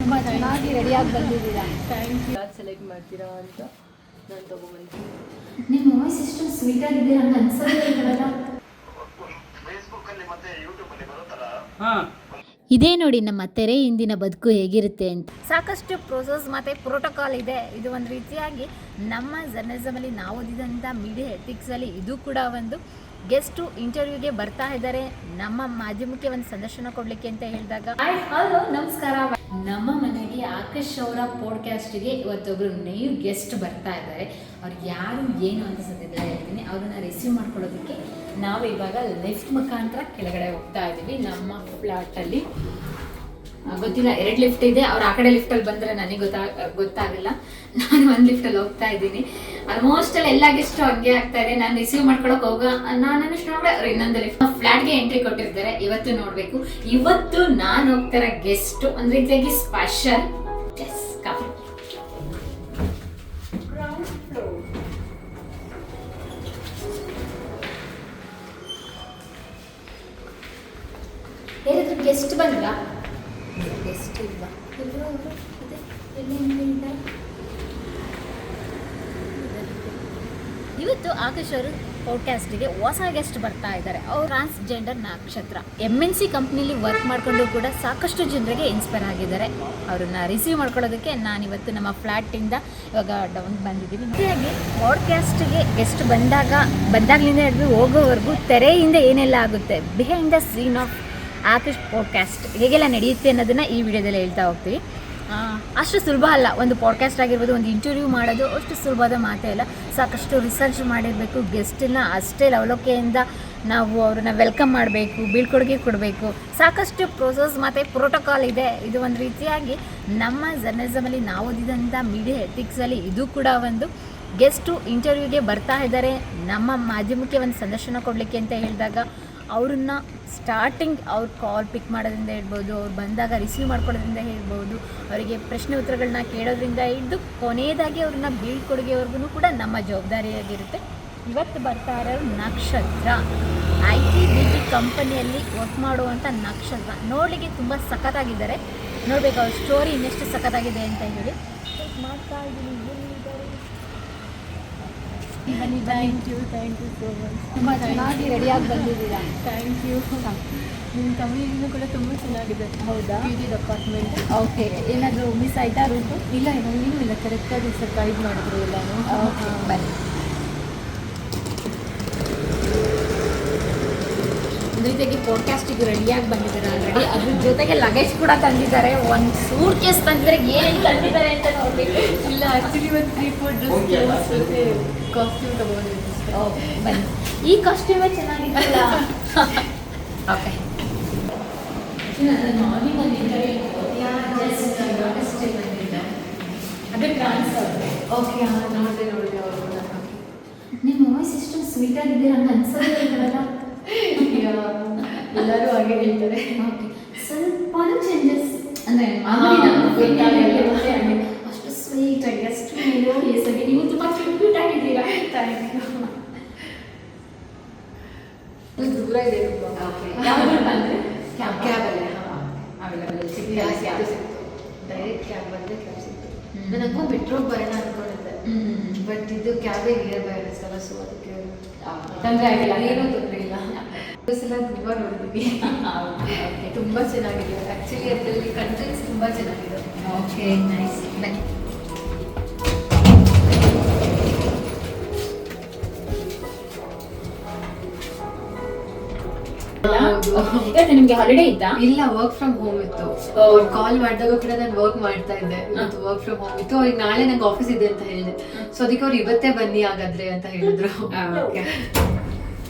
ತುಂಬ ಚೆನ್ನಾಗಿ ರೆಡಿಯಾಗಿ ಬಂದಿದ್ದೀರಾ? ಥ್ಯಾಂಕ್ ಯು ಯಾರು ಸೆಲೆಕ್ಟ್ ಮಾಡ್ತೀರಾ ಅಂತ ನಾನು ತೊಗೊಂಬಂತೀನಿ. ನಿಮ್ಮ ವಾಯ್ಸ್ ಎಷ್ಟು ಸ್ವೀಟ್ ಆಗಿದ್ದೀರಾ ಅಂತ ಅನ್ಸೋದೇ ಇಲ್ವಲ್ಲ ಇದೇ ನೋಡಿ ನಮ್ಮ ತೆರೆ ಹಿಂದಿನ ಬದುಕು ಹೇಗಿರುತ್ತೆ ಅಂತ. ಸಾಕಷ್ಟು ಪ್ರೋಸೆಸ್ ಮತ್ತೆ ಪ್ರೋಟೋಕಾಲ್ ಇದೆ. ಇದು ಒಂದು ರೀತಿಯಾಗಿ ನಮ್ಮ ಜರ್ನಲಿಸಮಲ್ಲಿ ನಾವು ಓದಿದಂಥ ಮೀಡಿಯಾ ಎಥಿಕ್ಸಲ್ಲಿ ಇದು ಕೂಡ ಒಂದು ಗೆಸ್ಟು ಇಂಟರ್ವ್ಯೂಗೆ ಬರ್ತಾ ಇದ್ದಾರೆ. ನಮ್ಮ ಮಾಧ್ಯಮಕ್ಕೆ ಒಂದು ಸಂದರ್ಶನ ಕೊಡಲಿಕ್ಕೆ ಅಂತ ಹೇಳಿದಾಗ. ಹಲೋ ನಮಸ್ಕಾರ. ಆಕಾಶ್ ಅವರ ಪಾಡ್ಕಾಸ್ಟ್ಗೆ ಇವತ್ತೊಬ್ಬರು ನೈವ್ ಗೆಸ್ಟ್ ಬರ್ತಾ ಇದ್ದಾರೆ. ಅವ್ರು ಯಾರು, ಏನು ಅಂತ ಹೇಳ್ತೀನಿ. ಅವ್ರನ್ನ ರಿಸೀವ್ ಮಾಡ್ಕೊಳ್ಳೋದಕ್ಕೆ ನಾವು ಇವಾಗ ಲಿಫ್ಟ್ ಮುಖಾಂತರ ಕೆಳಗಡೆ ಹೋಗ್ತಾ ಇದ್ದೀವಿ. ನಮ್ಮ ಫ್ಲಾಟಲ್ಲಿ ಗೊತ್ತಿಲ್ಲ, ಎರಡು ಲಿಫ್ಟ್ ಇದೆ. ಅವ್ರು ಆ ಕಡೆ ಲಿಫ್ಟಲ್ಲಿ ಬಂದರೆ ನನಗೆ ಗೊತ್ತಾ, ಗೊತ್ತಾಗಲ್ಲ. ನಾನು ಒಂದು ಲಿಫ್ಟಲ್ಲಿ ಹೋಗ್ತಾ ಇದ್ದೀನಿ. ಆಲ್ಮೋಸ್ಟ್ ಅಲ್ಲಿ ಎಲ್ಲ ಗೆಸ್ಟು ಹಂಗೆ ಆಗ್ತಾ ಇದೆ. ನಾನು ರಿಸೀವ್ ಮಾಡ್ಕೊಳಕ್ ಹೋಗ, ನಾನು ಅವ್ರು ಇನ್ನೊಂದು ಲಿಫ್ಟ್ ಫ್ಲಾಟ್ಗೆ ಎಂಟ್ರಿ ಕೊಟ್ಟಿರ್ತಾರೆ. ಇವತ್ತು ನೋಡಬೇಕು. ಇವತ್ತು ನಾನು ಹೋಗ್ತಾರ ಗೆಸ್ಟ್ ಒಂದು ರೀತಿಯಾಗಿ ಸ್ಪೆಷಲ್ ಗೆಸ್ಟ್ ಬಂದ್ರಾ? ಗೆಸ್ಟ್ ಇಲ್ವಾ? ಎಲ್ಲರೂ ಅವರು? ಇದೆ. ಎಲ್ಲಿಂದ ಇದ್ದಾರೆ. ಇವತ್ತು ಆಕಾಶ್ ಅವರು ಪಾಡ್ಕಾಸ್ಟಿಗೆ ಹೊಸ ಗೆಸ್ಟ್ ಬರ್ತಾ ಇದ್ದಾರೆ. ಅವ್ರು transgender Nakshatra. M N C ಕಂಪ್ನಿಲಿ work ಮಾಡಿಕೊಂಡು ಕೂಡ ಸಾಕಷ್ಟು ಜನರಿಗೆ ಇನ್ಸ್ಪೈರ್ ಆಗಿದ್ದಾರೆ. ಅವ್ರನ್ನ ರಿಸೀವ್ ಮಾಡ್ಕೊಳ್ಳೋದಕ್ಕೆ ನಾನು ಇವತ್ತು ನಮ್ಮ ಫ್ಲ್ಯಾಟಿಂದ ಇವಾಗ ಡೌನ್ ಬಂದಿದ್ದೀನಿ. ಹಾಗೆ ಪಾಡ್ಕಾಸ್ಟ್ಗೆ ಗೆಸ್ಟ್ ಬಂದಾಗ ಬಂದಾಗಲಿಂದ ಹಿಡಿದು ಹೋಗೋವರೆಗೂ ತೆರೆಯಿಂದ ಏನೆಲ್ಲ ಆಗುತ್ತೆ? Behind the scene of Akash podcast ಹೇಗೆಲ್ಲ ನಡೆಯುತ್ತೆ ಅನ್ನೋದನ್ನು ಈ ವಿಡಿಯೋದಲ್ಲಿ ಹೇಳ್ತಾ ಹೋಗ್ತೀವಿ. ಅಷ್ಟು ಸುಲಭ ಅಲ್ಲ, ಒಂದು ಪಾಡ್ಕಾಸ್ಟ್ ಆಗಿರ್ಬೋದು, ಒಂದು ಇಂಟರ್ವ್ಯೂ ಮಾಡೋದು, ಅಷ್ಟು ಸುಲಭದ ಮಾತೇ ಇಲ್ಲ ಸಾಕಷ್ಟು ರಿಸರ್ಚ್ ಮಾಡಿರಬೇಕು ಗೆಸ್ಟನ್ನ ಅಷ್ಟೇ ಲವಲೋಕೆಯಿಂದ ನಾವು ಅವ್ರನ್ನ ವೆಲ್ಕಮ್ ಮಾಡಬೇಕು, ಬೀಳ್ಕೊಡುಗೆ ಕೊಡಬೇಕು. ಸಾಕಷ್ಟು ಪ್ರೋಸೆಸ್ ಮತ್ತು ಪ್ರೋಟೋಕಾಲ್ ಇದೆ. ಇದು ಒಂದು ರೀತಿಯಾಗಿ ನಮ್ಮ ಜರ್ನಲಿಸಮಲ್ಲಿ ನಾವು ಓದಿದಂಥ ಮೀಡಿಯಾ ಎಥಿಕ್ಸಲ್ಲಿ ಇದು ಕೂಡ ಒಂದು ಗೆಸ್ಟು ಇಂಟರ್ವ್ಯೂಗೆ ಬರ್ತಾ ಇದ್ದಾರೆ. ನಮ್ಮ ಮಾಧ್ಯಮಕ್ಕೆ ಒಂದು ಸಂದರ್ಶನ ಕೊಡಲಿಕ್ಕೆ ಅಂತ ಹೇಳಿದಾಗ ಅವ್ರನ್ನ ಸ್ಟಾರ್ಟಿಂಗ್ ಅವ್ರ ಕಾಲ್ ಪಿಕ್ ಮಾಡೋದ್ರಿಂದ ಹೇಳ್ಬೋದು, ಅವ್ರು ಬಂದಾಗ ರಿಸೀವ್ ಮಾಡ್ಕೊಳ್ಳೋದ್ರಿಂದ ಹೇಳ್ಬೋದು, ಅವರಿಗೆ ಪ್ರಶ್ನೆ ಉತ್ತರಗಳನ್ನ ಕೇಳೋದ್ರಿಂದ ಹಿಡಿದು ಕೊನೆಯದಾಗಿ ಅವ್ರನ್ನ ಬೀಳ್ಕೊಡುಗೆವರೆಗೂ ಕೂಡ ನಮ್ಮ ಜವಾಬ್ದಾರಿಯಾಗಿರುತ್ತೆ. ಇವತ್ತು ಬರ್ತಾ ಇರೋರು Nakshatra. I T B T ಕಂಪನಿಯಲ್ಲಿ ವರ್ಕ್ ಮಾಡುವಂಥ ನಕ್ಷತ್ರ. ನೋಡಲಿಕ್ಕೆ ತುಂಬ ಸಖತ್ತಾಗಿದ್ದಾರೆ. ನೋಡಬೇಕು ಅವ್ರ ಸ್ಟೋರಿ ಇನ್ನೆಷ್ಟು ಸಖತ್ತಾಗಿದೆ ಅಂತ ಹೇಳಿ. ಮಾಡ್ತಾ ಇದ್ದೀನಿ? ಬನ್ನಿ ಬನ್ನಿ thank you thank you so much ತುಂಬ ಚೆನ್ನಾಗಿ ರೆಡಿಯಾಗಿ ಬಂದಿದ್ದೀರಾ? ಥ್ಯಾಂಕ್ ಯು ನಿಮ್ಮ ಕಮ್ಯುನಿಟಿನೂ ಕೂಡ ತುಂಬ ಚೆನ್ನಾಗಿದೆ. ಹೌದಾ? ಬ್ಯೂಟಿ ಡಿಪಾರ್ಟ್ಮೆಂಟ್ ಓಕೆ ಏನಾದರೂ ಮಿಸ್ ಆಯ್ತಾ ರೂಟು ಇಲ್ಲ ನನಗೇನು ಇಲ್ಲ. ಕರೆಕ್ಟಾಗಿ ಸರ್ ಗೈಡ್ ಮಾಡಿದ್ರು ಎಲ್ಲಾನು. ಬನ್ನಿ ರೀತಿಯಾಗಿ ಪಾಡ್ಕಾಸ್ಟಿಗೆ ರೆಡಿಯಾಗಿ ಬಂದಿದ್ದಾರೆ ಆಲ್ರೆಡಿ ಅದ್ರ ಜೊತೆಗೆ ಲಗೇಜ್ ಕೂಡ ತಂದಿದ್ದಾರೆ. ಒಂದು ಸೂಟ್ ಕೇಸ್ ತಂದಿದ್ದಾರೆ. ಏನೇನು ತಂದಿದ್ದಾರೆ ಅಂತ ನೋಡಬೇಕು. ಇಲ್ಲ ಆ್ಯಕ್ಚುಲಿ ಒಂದು ತ್ರೀ ಫೋರ್ ಡ್ರೆಸ್ ಕಾಸ್ಟ್ಯೂಮ್ ತೊಗೊಂಡಿದ್ದೀನಿ ಓಕೆ ಬನ್ನಿ. ಈ ಕಾಸ್ಟ್ಯೂಮೇ ಚೆನ್ನಾಗಿತ್ತಲ್ಲ? ಓಕೆ ಮಾರ್ನಿಂಗ್ ಓಕೆ ನೋಡಿದೆ ನೋಡಿದೆ ನಿಮ್ಮ ವಾಯ್ಸ್ ಎಷ್ಟು ಸ್ವೀಟ್ ಆಗಿದ್ದೀರಾ ಅಂತ ಅನ್ಸೋದೇ ಹಾಗೆ ಹೇಳ್ತಾರೆ. ಓಕೆ ಸ್ವಲ್ಪ ಚೇಂಜಸ್ ಅಂದರೆ ಹಾ, ಅಷ್ಟು ಸ್ವೀಟ್ ಆಗಿ ಅಷ್ಟು ಆಗಿ ನೀವು ತುಂಬ ಕ್ಯೂಟ್ ಆಗಿದ್ದೀರಾ ಥ್ಯಾಂಕ್ ಯು ದೂರ ಇದೆ ಯಾವಾಗ ಬಂದರೆ? ಕ್ಯಾಬ್ ಕ್ಯಾಬಲ್ಲೇ ಸಿಗ್ತಾ ಸಿಕ್ತು. ಡೈರೆಕ್ಟ್ ಕ್ಯಾಬ್ ಬಂದರೆ ಕ್ಯಾಬ್ ಸಿಕ್ತು. ಹ್ಮ್. ನಾನು ಅನ್ಕೊಂಡು ಮೆಟ್ರೋಗೆ ಬರೋಣ ಅನ್ಕೊಂಡಿದ್ದೆ. ಹ್ಞೂ ಬಟ್ ಇದು ಕ್ಯಾಬೇ ನಿಯರ್ ಬೈ ಅನಿಸ್ತಲ್ಲ ಸೊ ಅದಕ್ಕೆ ತೊಂದರೆ ಆಗಿಲ್ಲ. ಏನೂ ತೊಂದರೆ ಎಲ್ಲ ತುಂಬ ನೋಡಿದ್ವಿ. ತುಂಬ ಚೆನ್ನಾಗಿದೆ. ಆ್ಯಕ್ಚುಲಿ ಅದರಲ್ಲಿ ಕಂಟೆಂಟ್ಸ್ ತುಂಬ ಚೆನ್ನಾಗಿದೆ. ಓಕೆ ನೈಸ್ ಇವತ್ತು ನಿಮಗೆ ಹಾಲಿಡೇ ಇತ್ತಾ? ಇಲ್ಲ ವರ್ಕ್ ಫ್ರಮ್ ಹೋಮ್ ಇತ್ತು. ಅವ್ರು ಕಾಲ್ ಮಾಡಿದಾಗ ಕೂಡ ನಾನು ವರ್ಕ್ ಮಾಡ್ತಾ ಇದ್ದೆ. ಇವತ್ತು ವರ್ಕ್ ಫ್ರಮ್ ಹೋಮ್ ಇತ್ತು. ಅವ್ರಿಗೆ ನಾಳೆ ನಂಗೆ ಆಫೀಸ್ ಇದೆ ಅಂತ ಹೇಳಿದೆ. ಸೊ ಅದಕ್ಕೆ ಅವ್ರು ಇವತ್ತೇ ಬನ್ನಿ ಹಾಗಾದ್ರೆ ಅಂತ ಹೇಳಿದ್ರು. ಓಕೆ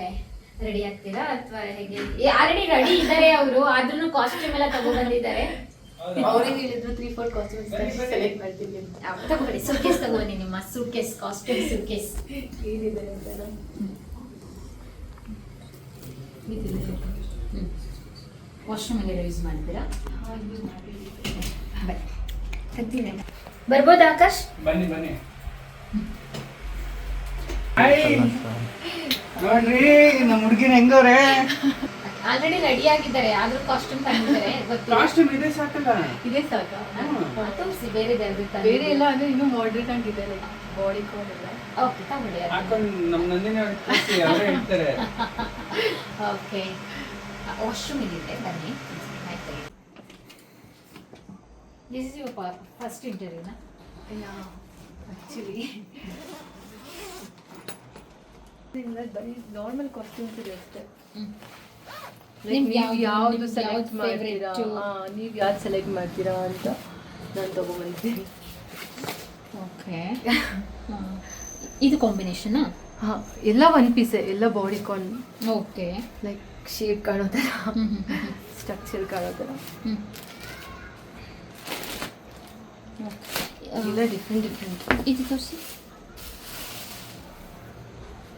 ಓಕೆ ರೆಡಿ ಆಗ್ತೀರಾ ಅಥವಾ ಹೇಗೆ? ಆಲ್ರೆಡಿ ರೆಡಿ ಇದ್ದಾರೆ ಅವರು ಆದ್ರೂ ಕಾಸ್ಟ್ಯೂಮ್ ಎಲ್ಲ ತಗೋ ಬಂದಿದ್ದಾರೆ. ಅವ್ರಿಗೆ ಹೇಳಿದ್ರು ತ್ರೀ ಫೋರ್ ಕಾಸ್ಟ್ಯೂಮ್ಸ್ ಸೆಲೆಕ್ಟ್ ಮಾಡ್ತೀನಿ ಅಂತ ತಗೊಳ್ಳಿ ಸೂಟ್ಕೇಸ್ ತಗೋಬನ್ನಿ ನಿಮ್ಮ ಸೂಟ್ಕೇಸ್ ಕಾಸ್ಟ್ಯೂಮ್ ಸೂಟ್ಕೇಸ್ ಏನಿದೆ ಅಂತ ವಾಶ್ರೂಮಿಗೆ ಯೂಸ್ ಮಾಡ್ತೀರಾ? ತೆಗ್ದಿದೆ ಬರ್ಬೋದಾ ಆಕಾಶ್? ಬನ್ನಿ ಬನ್ನಿ. ಹಾಯ್ ನೋಡ್ರಿ ನಮ್ಮ ಹುಡುಗಿನ ಹೆಂಗವ್ರೆ? ಆಲ್ರೆಡಿ ರೆಡಿ ಆಗಿದ್ದಾರೆ ಆದ್ರೂ ಕಾಸ್ಟ್ಯೂಮ್ ತಂದಿದ್ದಾರೆ ಗೊತ್ತಿಲ್ಲ. ಕಾಸ್ಟ್ಯೂಮ್ ಇದೆ ಸಾಕಲ್ಲ? ಇದೇ ಸಾಕು. ತೋರಿಸಿ ಬೇರೆ ಬೇರೆ ಇಲ್ಲ ಅಂದ್ರೆ ಇನ್ನೂ ಮಾಡ್ರೇಟ್ ಆಗಿದೆ ಬಾಡಿ ಕೋಡ್ ಎಲ್ಲ. ಓಕೆ ತಗೊಳ್ಳಿ ಹಾಕೊಂಡು ನಮ್ಮ ನಂದಿನಿ ಅವರೇ ಹೇಳ್ತಾರೆ. ಓಕೆ ವಾಶ್ರೂಮ್ ಇದೆ ಬನ್ನಿ. ಆಯ್ತು. ದಿಸ್ ಇಸ್ ಯುವರ್ ಫಸ್ಟ್ ಇಂಟರ್ವ್ಯೂನಾ ಆಕ್ಚುಲಿ ಬರೀ ನಾರ್ಮಲ್ ಕಾಸ್ಟ್ಯೂಮ್ಸ್ ಇದೆ ಅಷ್ಟೇ ನೀವು ಯಾವುದು ಸೆಲೆಕ್ಟ್ ಮಾಡ್ತೀರಾ? ನೀವು ಯಾವ್ದು ಸೆಲೆಕ್ಟ್ ಮಾಡ್ತೀರಾ ಅಂತ ನಾನು ತಗೊಂಡ್ಬಂದಿದ್ದೀನಿ ಓಕೆ ಇದು ಕಾಂಬಿನೇಷನಾ ಹಾಂ ಎಲ್ಲ ಒನ್ ಪೀಸೇ ಎಲ್ಲ ಬಾಡಿ ಕಾನ್ ಓಕೆ ಲೈಕ್ ಶೇಪ್ ಕಾಣೋ ಥರ ಸ್ಟ್ರಕ್ಚರ್ ಕಾಣೋ ಥರ ಎಲ್ಲ ಡಿಫ್ರೆಂಟ್ ಡಿಫ್ರೆಂಟ್ ಇದು ತೋರಿಸಿ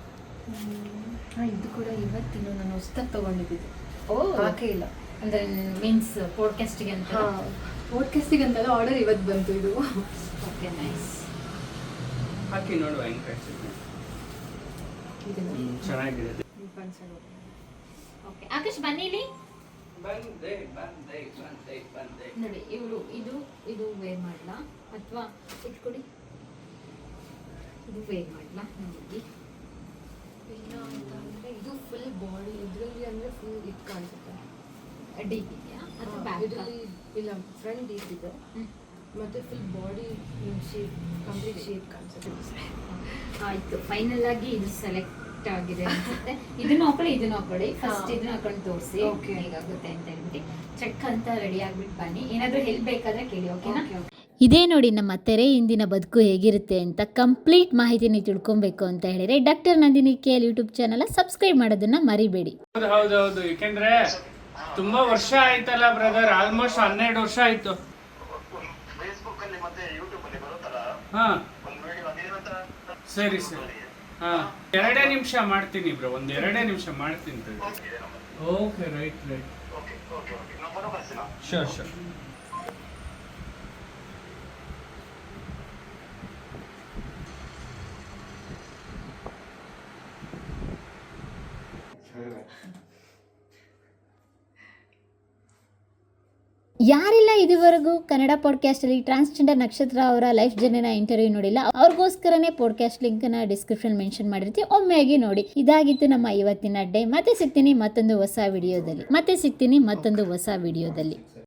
ಹಾಂ ಇದು ಕೂಡ ಇವತ್ತಿನ ನಾನು ಹೊಸ್ದಾಗಿ ತೊಗೊಂಡಿದ್ದೀನಿ ಓ. ಹಾಕೇ ಇಲ್ಲ. ಅಂದ್ರೆ ಮೀನ್ಸ್ ಪಾಡ್ಕಾಸ್ಟಿಗೆ ಅಂತ. ಹಾಂ. ಪಾಡ್ಕಾಸ್ಟಿಗೆ ಅಂತಲ್ಲ ಆರ್ಡರ್ ಇವತ್ತು ಬಂತು ಇದು. ಓಕೆ ನೈಸ್ ಹಾಕಿ ನೋಡುವ ಹೆಂಗ್ ಕಾಣಿಸುತ್ತೆ. ಚೆನ್ನಾಗಿದೆ. ಓಕೆ ಆಕಾಶ್ ಬನ್ನಿ ಇಲ್ಲಿ. ಬಂದೆ ಬಂದೆ ಬಂದೆ ಬಂದೆ. ನೋಡಿ ಇವರು ಇದು ಇದು ವೇರ್ ಮಾಡಲಾ? ಅಥವಾ ಇಟ್ಕೊಡಿ. ಇದು ವೇರ್ ಮಾಡಲಾ? ನೋಡಿ ಇಲ್ಲ ಅಂತ ಅಂದರೆ ಇದು ಫುಲ್ ಬಾಡಿ ಇದರಲ್ಲಿ ಅಂದರೆ ಫುಲ್ ಇದು ಕಾಣಿಸುತ್ತೆ. ಡೀಪ್ ಇದೆಯಾ ಇದರಲ್ಲಿ ಇಲ್ಲ ಫ್ರಂಟ್ ಡೀಪ್ ಇದೆ. ಮತ್ತು full body shape complete shape ಕಾಣಿಸುತ್ತೆ. ಆಯ್ತು. ಫೈನಲ್ ಆಗಿ ಇದು ಸೆಲೆಕ್ಟ್ ಆಗಿದೆ ಅನ್ಸುತ್ತೆ. ಇದನ್ನ ಹಾಕೊಳ್ಳಿ ಇದನ್ನು ಹಾಕೊಳ್ಳಿ. ಫಸ್ಟ್. ಇದನ್ನ ಹಾಕೊಂಡು ತೋರಿಸಿ. ಹೇಗಾಗುತ್ತೆ ಅಂತ ಹೇಳ್ಬಿಟ್ಟು. ಚೆಕ್ ಅಂತ ರೆಡಿ ಆಗ್ಬಿಟ್ಟು ಬನ್ನಿ. ಏನಾದ್ರೂ ಹೆಲ್ಪ್ ಬೇಕಾದ್ರೆ ಕೇಳಿ ಓಕೆನಾ ಓಕೆ ಓಕೆ ಇದೇ ನೋಡಿ ನಮ್ಮ ತೆರೆ ಇಂದಿನ ಬದುಕು ಹೇಗಿರುತ್ತೆ ಅಂತ ಕಂಪ್ಲೀಟ್ ಮಾಹಿತಿನ ತಿಳ್ಕೊಬೇಕು ಅಂತ ಹೇಳಿದ್ರೆ ಡಾಕ್ಟರ್ ನಂದಿನಿ ಕೆ ಯೂಟ್ಯೂಬ್ ಚಾನಲ್ ಸಬ್ಸ್ಕ್ರೈಬ್ ಮಾಡೋದನ್ನ ಮರಿಬೇಡಿ. ಹೌದು ಹೌದು ಹೌದು. ಯಾಕೆಂದ್ರೆ ತುಂಬಾ ವರ್ಷ ಆಯ್ತಲ್ಲ ಬ್ರದರ್ ಆಲ್ಮೋಸ್ಟ್ ಹನ್ನೆರಡು ವರ್ಷ ಆಯ್ತು. ಹಾ. ಸರಿ ಸರಿ. ಹಾ. ಎರಡೇ ನಿಮಿಷ ಮಾಡ್ತೀನಿ ಬ್ರೋ ಒಂದ್ ಎರಡೇ ನಿಮಿಷ ಮಾಡ್ತೀನಿ okay right right sure sure ಯಾರೆಲ್ಲ ಇದುವರೆಗೂ ಕನ್ನಡ ಪಾಡ್ಕಾಸ್ಟಲ್ಲಿ ಟ್ರಾನ್ಸ್ಜೆಂಡರ್ ನಕ್ಷತ್ರ ಅವರ ಲೈಫ್ ಜರ್ನಿನ ಇಂಟರ್ವ್ಯೂ ನೋಡಿಲ್ಲ. ಅವ್ರಿಗೋಸ್ಕರನೇ ಪಾಡ್ಕಾಸ್ಟ್ ಲಿಂಕ್ನ ಡಿಸ್ಕ್ರಿಪ್ಷನ್ ಮೆನ್ಷನ್ ಮಾಡಿರ್ತೀವಿ. ಒಮ್ಮೆಯಾಗಿ ನೋಡಿ. ಇದಾಗಿತ್ತು ನಮ್ಮ ಇವತ್ತಿನ ಡೇ ಮತ್ತೆ ಸಿಗ್ತೀನಿ ಮತ್ತೊಂದು ಹೊಸ ವಿಡಿಯೋದಲ್ಲಿ ಮತ್ತೆ ಸಿಗ್ತೀನಿ ಮತ್ತೊಂದು ಹೊಸ ವಿಡಿಯೋದಲ್ಲಿ